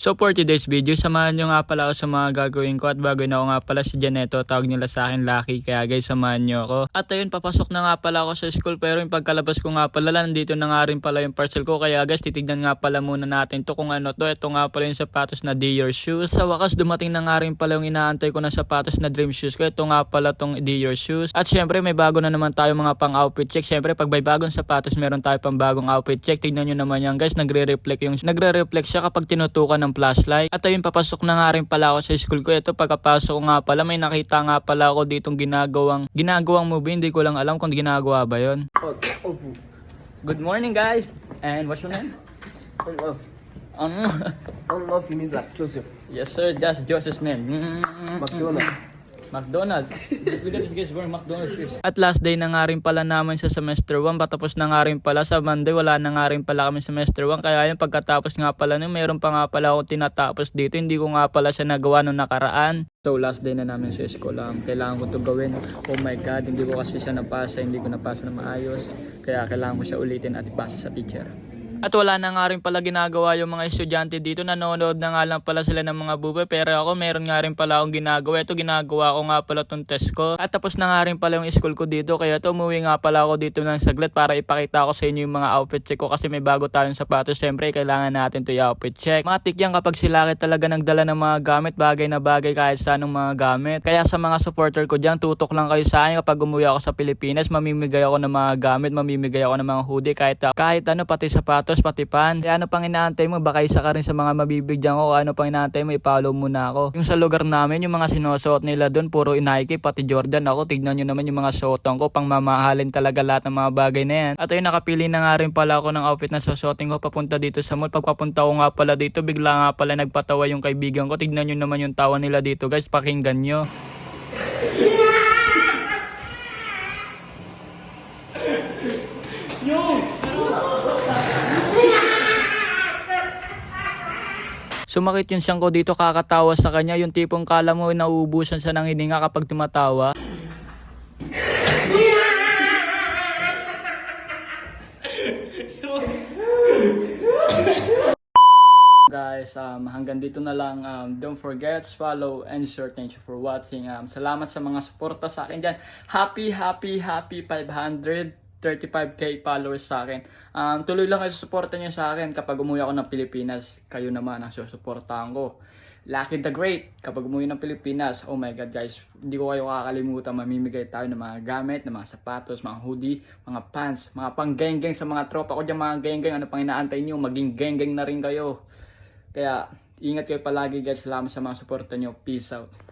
So for today's video, samahan nyo nga pala ako sa mga gagawin ko at bago na ako nga pala si Janeto, tawag nila sa akin Lucky, kaya guys samahan nyo ako. At ayun, papasok na nga pala ako sa school pero yung pagkalabas ko nga pala, nandito na nga rin pala yung parcel ko kaya guys titignan nga pala muna natin to kung ano to. Ito nga pala yung sapatos na Dior shoes. Sa wakas dumating na nga rin pala yung inaantay ko na sapatos na dream shoes ko. Ito nga pala tong Dior shoes. At syempre may bago na naman tayo mga pang outfit check. Syempre pag may bagong sapatos meron tayo pang bagong outfit check. Tignan nyo naman yan guys, nagre-reflect yung nagre-reflect siya kapag tinutukan ng flashlight. At ayun, papasok na nga rin pala ako sa school ko. Ito, pagkapasok ko nga pala, may nakita nga pala ako ditong ginagawang, ginagawang movie. Hindi ko lang alam kung ginagawa ba yon. Good morning guys! And what's your name? On love. Um, On love, he means like Joseph. yes sir, that's Joseph's name. Mm, McDonald. McDonald's. This guys wearing McDonald's shoes. At last day na nga rin pala namin sa semester 1. Patapos na nga rin pala sa Monday. Wala na nga rin pala kami semester 1. Kaya yung pagkatapos nga pala nun, meron pa nga pala akong tinatapos dito. Hindi ko nga pala siya nagawa nung nakaraan. So last day na namin sa school. Um, kailangan ko to gawin. Oh my God, hindi ko kasi siya napasa. Hindi ko napasa na maayos. Kaya kailangan ko siya ulitin at ipasa sa teacher. At wala na nga rin pala ginagawa yung mga estudyante dito. Nanonood na nga lang pala sila ng mga bube. Pero ako meron nga rin pala akong ginagawa. Ito ginagawa ko nga pala tong test ko. At tapos na nga rin pala yung school ko dito. Kaya ito umuwi nga pala ako dito ng saglit para ipakita ko sa inyo yung mga outfit check ko. Kasi may bago tayong sapatos. Siyempre kailangan natin to yung outfit check. Matik yan kapag sila talaga nagdala ng mga gamit. Bagay na bagay kahit sa anong mga gamit. Kaya sa mga supporter ko dyan, tutok lang kayo sa akin kapag umuwi ako sa Pilipinas. Mamimigay ako ng mga gamit. Mamimigay ako ng mga hoodie. Kahit, kahit ano, pati sapatos, pati pan. Kaya ano pang inaantay mo? Baka isa ka rin sa mga mabibigyan ko. Ano pang inaantay mo? I-follow muna ako. Yung sa lugar namin, yung mga sinusuot nila doon, puro Nike, pati Jordan. Ako, tignan nyo naman yung mga suotan ko. Pang mamahalin talaga lahat ng mga bagay na yan. At ayun, nakapili na nga rin pala ako ng outfit na susuotin ko papunta dito sa mall. Pagpapunta ko nga pala dito, bigla nga pala nagpatawa yung kaibigan ko. Tignan nyo naman yung tawa nila dito guys. Pakinggan nyo. Sumakit yung siyang ko dito kakatawa sa kanya. Yung tipong kala mo nauubusan siya ng hininga kapag tumatawa. Guys, um, hanggang dito na lang. Um, don't forget, follow, and share. Thank you for watching. Um, salamat sa mga suporta sa akin dyan. Happy, happy, happy 535k followers sa akin. Um, tuloy lang kayo suporta niyo sa akin kapag umuwi ako ng Pilipinas. Kayo naman ang susuportahan ko. Lucky the Great, kapag umuwi ng Pilipinas, oh my God guys, hindi ko kayo kakalimutan, mamimigay tayo ng mga gamit, ng mga sapatos, mga hoodie, mga pants, mga pang geng sa mga tropa ko dyan, mga geng ano pang inaantay niyo, maging geng na rin kayo. Kaya, ingat kayo palagi guys, salamat sa mga suporta niyo, peace out.